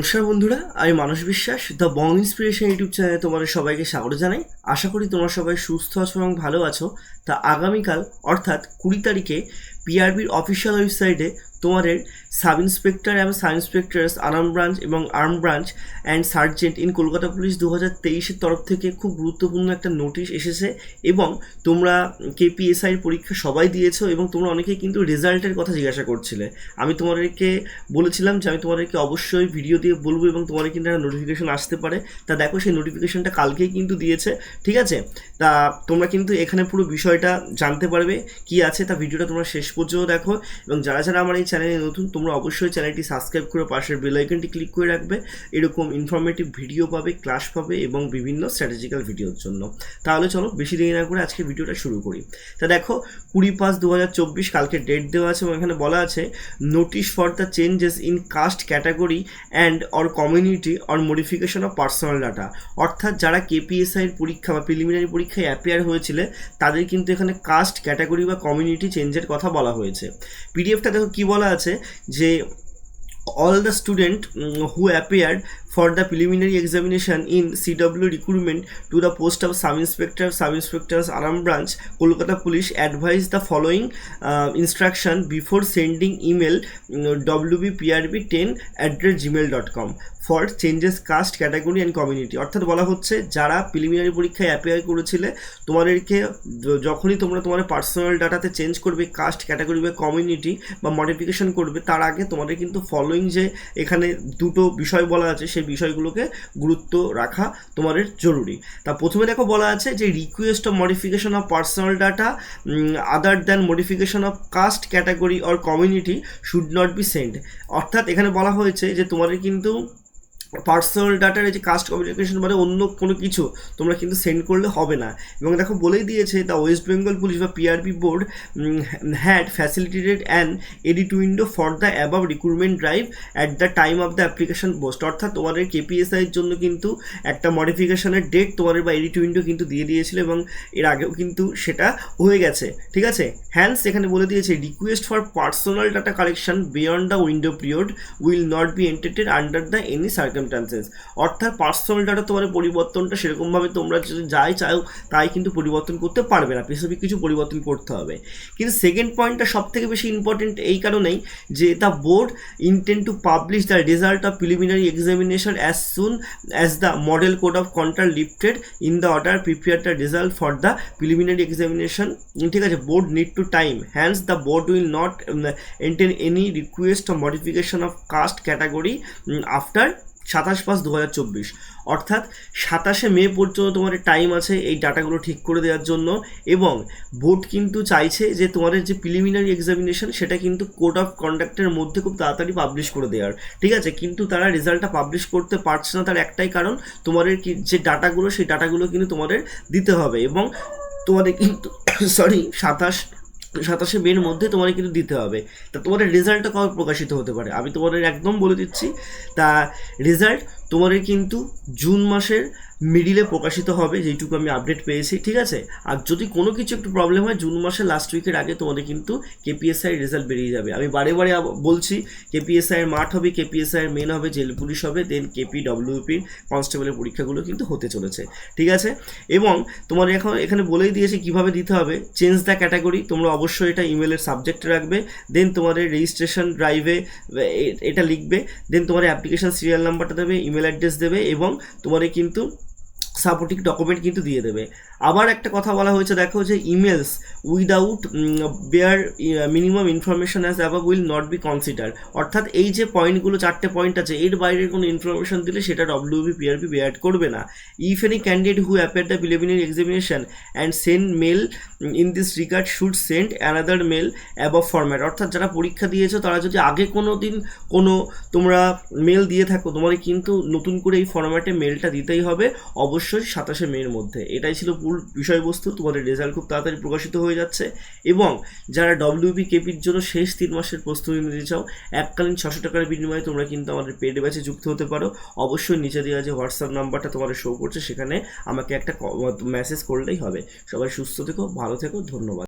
নমস্কার বন্ধুরা, আমি মানস বিশ্বাস দ্য বং ইন্সপিরেশন ইউটিউব চ্যানেলে তোমাদের সবাইকে স্বাগত জানাই। আশা করি তোমরা সবাই সুস্থ আছো এবং ভালো আছো। তা আগামীকাল, অর্থাৎ কুড়ি তারিখে পিআরবির অফিসিয়াল ওয়েবসাইটে তোমাদের সাব ইন্সপেক্টর এবং সাব ইন্সপেক্টরস আর্ম ব্রাঞ্চ এবং arm branch and sergeant in Kolkata police দু হাজার তেইশের তরফ থেকে খুব গুরুত্বপূর্ণ একটা নোটিশ এসেছে এবং তোমরা কেপিএসআই পরীক্ষা সবাই দিয়েছ এবং তোমরা অনেকেই কিন্তু রেজাল্টের কথা জিজ্ঞাসা করছিলে। আমি তোমাদেরকে বলেছিলাম যে আমি তোমাদেরকে অবশ্যই ভিডিও দিয়ে বলব এবং তোমাদের কিন্তু একটা নোটিফিকেশান আসতে পারে। তা দেখো সেই নোটিফিকেশানটা কালকেই কিন্তু দিয়েছে, ঠিক আছে? তা তোমরা কিন্তু এখানে পুরো বিষয়টা জানতে পারবে, কি আছে তা ভিডিওটা তোমরা শেষ পর্যন্ত দেখো। এবং যারা যারা আমার এই চ্যানেলে নতুন, তোমরা অবশ্যই চ্যানেলটি সাবস্ক্রাইব করে পাশের বেল আইকনটি ক্লিক করে রাখবে। এরকম ইনফরমেটিভ ভিডিও পাবে ক্লাস পাবে এবং বিভিন্ন স্ট্র্যাটেজিক্যাল ভিডিওর জন্য। তাহলে চলো বেশি দেরি না করে আজকে ভিডিওটা শুরু করি। তা দেখো, কুড়ি পাঁচ দু হাজার চব্বিশ কালকে ডেট দেওয়া আছে এবং এখানে বলা আছে notice for the changes in caste category and or community or modification of personal data অর্থাৎ যারা কেপিএসআই এর পরীক্ষা বা প্রিলিমিনারি পরীক্ষায় অ্যাপিয়ার হয়েছিল, তাদের কিন্তু এখানে কাস্ট ক্যাটাগরি বা কমিউনিটি চেঞ্জের কথা বলা হয়েছে। পিডিএফটা দেখো কী বলা আছে? যে all the student who appeared for the preliminary examination in CW recruitment to the post of sub inspector sub inspectors Aram branch Kolkata police advise the following uh, instruction before sending email mm, wbprb10 at gmail.com for changes caste category and community অর্থাৎ বলা হচ্ছে, যারা preliminary পরীক্ষায় apply করেছিলে, তোমাদেরকে যখনই তোমরা তোমার পার্সোনাল ডাটাতে চেঞ্জ করবে কাস্ট ক্যাটাগরি বা কমিউনিটি বা মডিফিকেশন করবে, তার আগে তোমাদের কিন্তু ফলোয়িং যে এখানে দুটো বিষয় বলা আছে, সেই বিষয়গুলোকে গুরুত্ব রাখা তোমাদের জরুরি। তা প্রথমে দেখো বলা আছে যে request of modification of personal data other than modification of caste category or community should not be send অর্থাৎ এখানে বলা হয়েছে যে, তোমাদের কিন্তু পার্সোনাল ডাটার এই যে কাস্ট কমিউনিকেশন মানে অন্য কোনো কিছু তোমরা কিন্তু সেন্ড করলে হবে না। এবং দেখো বলেই দিয়েছে দ্য ওয়েস্ট বেঙ্গল পুলিশ বা PRB board had facilitated an edit window for the above recruitment drive at the time of the application post অর্থাৎ তোমাদের কেপিএসআই এর জন্য কিন্তু একটা মডিফিকেশনের ডেট তোমাদের বা এডিট উইন্ডো কিন্তু দিয়ে দিয়েছিল এবং এর আগেও কিন্তু সেটা হয়ে গেছে। ঠিক আছে? হ্যান্স এখানে বলে দিয়েছে request for personal data collection beyond the window period will not be entertained under the any circumstances অর্থাৎ পার্সোনাল ডাটা তোমার পরিবর্তনটা সেরকমভাবে তোমরা যদি যাই চাও, তাই কিন্তু পরিবর্তন করতে পারবে না। স্পেসিফিক কিছু পরিবর্তন করতে হবে। কিন্তু সেকেন্ড পয়েন্টটা সব থেকে বেশি ইম্পর্টেন্ট এই কারণেই যে the board intent to publish the result of preliminary examination as soon as the model code of conduct lifted in the order prepare the result for the preliminary examination ঠিক আছে board need to time hence the board will not entertain any request modification of caste category after সাতাশ পাঁচ দু হাজার চব্বিশ। অর্থাৎ সাতাশে মে পর্যন্ত তোমাদের টাইম আছে এই ডাটাগুলো ঠিক করে দেওয়ার জন্য এবং বোর্ড কিন্তু চাইছে যে তোমাদের যে প্রিলিমিনারি এক্সামিনেশন সেটা কিন্তু কোড অফ কন্ডাক্টের মধ্যে খুব তাড়াতাড়ি পাবলিশ করে দেওয়ার। ঠিক আছে? কিন্তু তারা রেজাল্টটা পাবলিশ করতে পারছে না তার একটাই কারণ তোমাদের কি যে ডাটাগুলো সেই ডাটাগুলো কিন্তু তোমাদের দিতে হবে এবং তোমাদের কিন্তু সরি সাতাশ সাতাশে মের মধ্যে তোমার কিন্তু দিতে হবে। তা তোমাদের রেজাল্টটা কবে প্রকাশিত হতে পারে? আমি তোমাদের একদম বলে দিচ্ছি, তা রেজাল্ট তোমাদের কিন্তু জুন মাসের মিডিলে প্রকাশিত হবে যেটুকু আমি আপডেট পেয়েছি, ঠিক আছে? আর যদি কোনো কিছু একটু প্রবলেম হয়, জুন মাসের লাস্ট উইকের আগে তোমাদের কিন্তু কেপিএসআই রেজাল্ট বেরিয়ে যাবে। আমি বারে বারে বলছি কেপিএসআই এর মাঠ হবে কেপিএসআই এর মেন হবে, জেল পুলিশ হবে দেন কেপি ডব্লিউপির কনস্টেবলের পরীক্ষাগুলো কিন্তু হতে চলেছে, ঠিক আছে? এবং তোমার এখন এখানে বলেই দিয়েছে কীভাবে দিতে হবে। চেঞ্জ দ্য ক্যাটাগরি তোমরা অবশ্যই এটা ইমেলের সাবজেক্টে রাখবে দেন তোমাদের রেজিস্ট্রেশন ড্রাইভে এটা লিখবে দেন তোমার অ্যাপ্লিকেশন সিরিয়াল নাম্বারটা দেবে ইমেল অ্যাড্রেস দেবে, এবং তোমাদের কিন্তু সাপোর্টিং ডকুমেন্ট কিন্তু দিয়ে দেবে। আবার একটা কথা বলা হয়েছে, দেখো যে emails without bare minimum information as above will not be consider অর্থাৎ এই যে পয়েন্টগুলো চারটে পয়েন্ট আছে, এর বাইরের কোনো ইনফরমেশন দিলে সেটা ডব্লিউবি পিআরপি বেয়ার করবে না। If any candidate who appear the preliminary examination and send mail in this regard should send another mail above format অর্থাৎ যারা পরীক্ষা দিয়েছ, তারা যদি আগে কোনো দিন কোনো তোমরা মেল দিয়ে থাকো, তোমাদের কিন্তু নতুন করে এই ফরম্যাটে মেলটা দিতেই হবে। অবশ্যই সাতাশে মের মধ্যে। এটাই ছিল পুরো বিষয়বস্তু। তোমাদের রেজাল্ট খুব তাড়াতাড়ি প্রকাশিত হয়ে যাচ্ছে এবং যারা ডব্লিউবি কেপির জন্য শেষ তিন মাসের প্রস্তুতি নিতে চাও, এককালীন ছশো টাকার বিনিময়ে তোমরা কিন্তু আমাদের পেড ব্যাচে যুক্ত হতে পারো। অবশ্যই নিচে দেওয়া যে হোয়াটসঅ্যাপ নাম্বারটা তোমাদের শো করছে, সেখানে আমাকে একটা মেসেজ করলেই হবে। সবাই সুস্থ থেকো, ভালো থেকো, ধন্যবাদ।